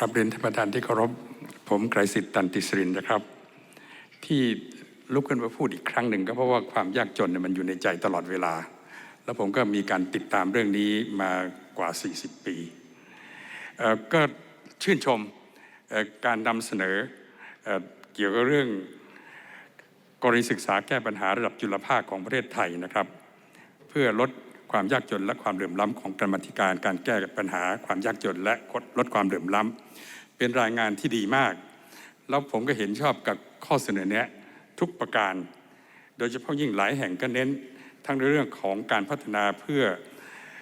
ครับเรียนท่านประธานที่เคารพผมไกรสิทธิ์ตันติสรินนะครับ ที่ลุกขึ้นมาพูดอีกครั้งหนึ่งก็เพราะว่าความยากจนเนี่ยมันอยู่ในใจตลอดเวลา แล้วผมก็มีการติดตามเรื่องนี้มากว่า 40 ปี ก็ชื่นชมการนำเสนอเอ่อเกี่ยวกับเรื่องกรณีศึกษาแก้ปัญหาระดับจุลภาคของประเทศไทยนะครับ เพื่อลด ความยากจนและความเหลื่อมล้ำของกรรมธิการการแก้ปัญหาความยากจนและลดความเหลื่อมล้ำเป็นรายงานที่ดีมาก แล้วผมก็เห็นชอบกับข้อเสนอแนะทุกประการ โดยเฉพาะยิ่งหลายแห่งก็เน้น ทั้งในเรื่องของการพัฒนาเพื่อ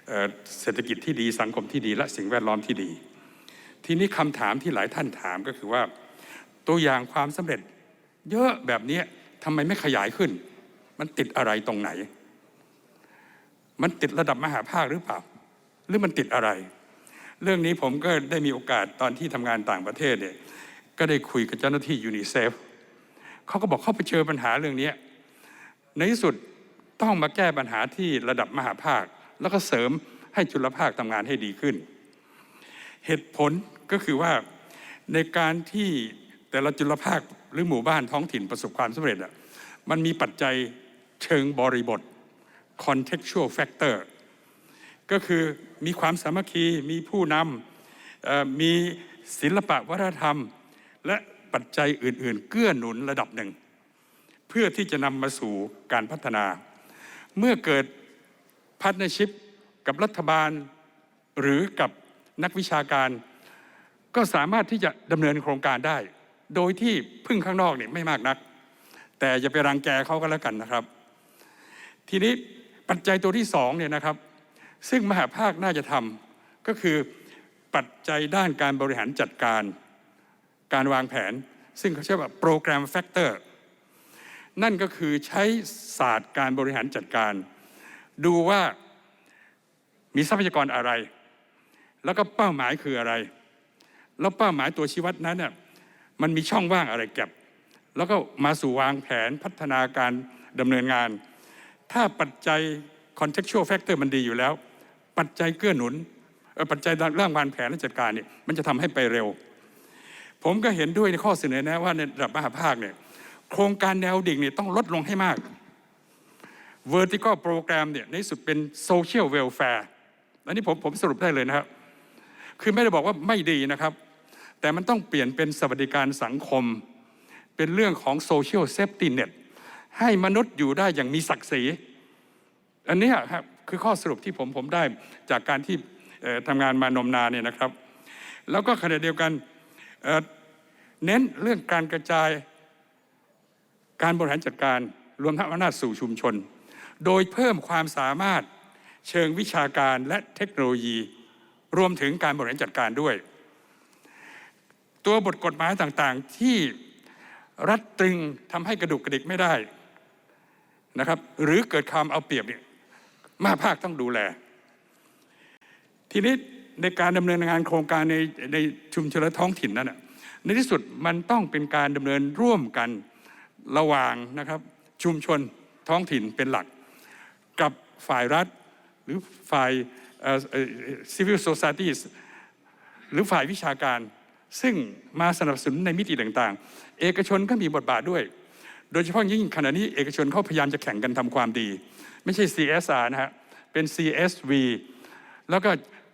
เอ่อเศรษฐกิจที่ดีสังคมที่ดี และสิ่งแวดล้อมที่ดี ทีนี้คำถามที่หลายท่านถามก็คือว่า ตัวอย่างความสำเร็จเยอะแบบนี้ทำไมไม่ขยายขึ้น มันติดอะไรตรงไหน มันติดระดับมหาภาคหรือเปล่า หรือมันติดอะไร เรื่องนี้ผมก็ได้มีโอกาสตอนที่ทำงานต่างประเทศเนี่ยก็ได้คุยกับเจ้าหน้าที่ยูนิเซฟเขาก็บอกเขาไปเจอปัญหาเรื่องนี้ในที่สุดต้องมาแก้ปัญหาที่ระดับมหาภาค แล้วก็เสริมให้จุลภาคทำงานให้ดีขึ้น เหตุผลก็คือว่าในการที่แต่ละจุลภาคหรือหมู่บ้านท้องถิ่นประสบความสำเร็จอะมันมีปัจจัยเชิงบริบท contextual factor ก็คือมีความสามัคคีมีผู้นำมีศิลปะวัฒนธรรม และปัจจัยอื่น ๆ เกื้อหนุนระดับหนึ่ง เพื่อที่จะนำมาสู่การพัฒนา เมื่อเกิดพาร์ทเนชิพกับรัฐบาลหรือกับนักวิชาการ ก็สามารถที่จะดำเนินโครงการได้ โดยที่พึ่งข้างนอกเนี่ยไม่มากนัก แต่อย่าไปรังแกเขาก็แล้วกันนะครับ ทีนี้ ปัจจัยตัวที่สองเนี่ยนะครับ ซึ่งมหาภาคน่าจะทำก็คือปัจจัยด้านการบริหารจัดการ การวางแผน ซึ่งเขาใช้ว่าโปรแกรมแฟกเตอร์นั่นก็คือใช้ศาสตร์การบริหารจัดการ ดูว่ามีทรัพยากรอะไร แล้วก็เป้าหมายคืออะไร แล้วเป้าหมายตัวชี้วัดนั้นน่ยมันมีช่องว่างอะไรเก็บแล้วก็มาสู่วางแผนพัฒนาการดำเนินงาน ถ้าปัจจัย contextual factor มันดีอยู่แล้ว ปัจจัยเกื้อหนุนปัจจัยเรื่องวางแผนและจัดการเนี่ยมันจะทำให้ไปเร็ว ผมก็เห็นด้วยในข้อเสนอแนะว่าในระดับมหาภาคเนี่ยโครงการแนวดิ่งเนี่ยต้องลดลงให้มาก vertical program เนี่ยในสุดเป็น social welfare อันนี้ผมผมสรุปได้เลยนะครับ คือไม่ได้บอกว่าไม่ดีนะครับ แต่มันต้องเปลี่ยนเป็นสวัสดิการสังคม เป็นเรื่องของ social safety net ให้มนุษย์อยู่ได้อย่างมีศักดิ์ศรี อันนี้ครับคือข้อสรุปที่ผมผมได้จากการที่ทำงานมานมนานเนี่ยนะครับ แล้วก็ขณะเดียวกันเเน้นเรื่องการกระจายการบริหารจัดการรวมทั้งอำนาจสู่ชุมชน โดยเพิ่มความสามารถเชิงวิชาการและเทคโนโลยี รวมถึงการบริหารจัดการด้วย ตัวบทกฎหมายต่างๆที่รัดตรึงทำให้กระดุกกระดิกไม่ได้ นะครับ หรือเกิดความเอาเปรียบเนี่ยมาภาคต้องดูแล ทีนี้ในการดำเนินงานโครงการในในชุมชนและท้องถิ่นนั้นน่ะในที่สุดมันต้องเป็นการดำเนินร่วมกันระหว่างนะครับ ชุมชนท้องถิ่นเป็นหลัก กับฝ่ายรัฐ หรือฝ่ายเอ่อ civil societies หรือฝ่ายวิชาการ ซึ่งมาสนับสนุนในมิติต่างๆ เอกชนก็มีบทบาทด้วย โดยเฉพาะยิ่งขณะนี้เอกชนเขาพยายามจะแข่งกันทำความดี ไม่ใช่ CSR นะฮะเป็น CSV แล้วก็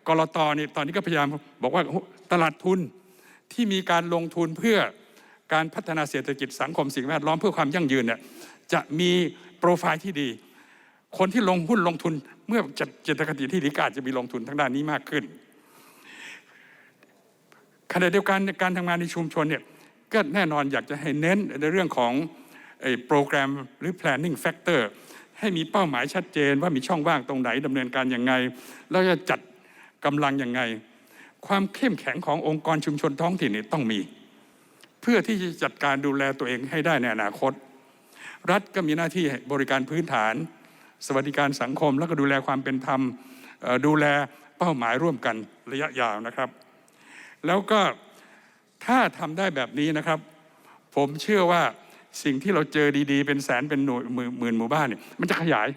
กรตเนี่ตอนนี้ก็พยายามบอกว่าตลาดทุนที่มีการลงทุนเพื่อการพัฒนาเศรษฐกิจสังคมสิ่งแวดล้อมเพื่อความยั่งยืนเนี่ยจะมีโปรไฟล์ที่ดี คนที่ลงหุ้นลงทุนเมื่อจัดเจตคติที่ดีกอาจจะมีลงทุนทางด้านนี้มากขึ้นขณะเดียวกันการทำงานในชุมชนเนี่ยก็แน่นอนอยากจะให้เน้นในเรื่องของ โปรแกรมหรือ planning factor ให้มีเป้าหมายชัดเจนว่ามีช่องว่างตรงไหนดำเนินการยังไง แล้วจะจัดกำลังยังไง ความเข้มแข็งขององค์กรชุมชนท้องถิ่นนี่ต้องมี เพื่อที่จะจัดการดูแลตัวเองให้ได้ในอนาคต รัฐก็มีหน้าที่บริการพื้นฐาน สวัสดิการสังคม แล้วก็ดูแลความเป็นธรรมดูแลเป้าหมายร่วมกันระยะยาวนะครับ แล้วก็ถ้าทำได้แบบนี้นะครับ ผมเชื่อว่า สิ่งที่เราเจอดีๆ เป็นแสนเป็นหน่วยหมื่นหมู่บ้านเนี่ยมันจะขยาย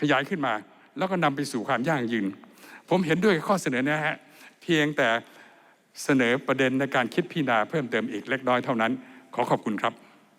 ขยายขึ้นมา แล้วก็นำไปสู่ความยั่งยืน ผมเห็นด้วยข้อเสนอนะฮะเพียงแต่เสนอประเด็นในการคิดพิจารณาเพิ่มเติมอีกเล็กน้อยเท่านั้น ขอขอบคุณครับ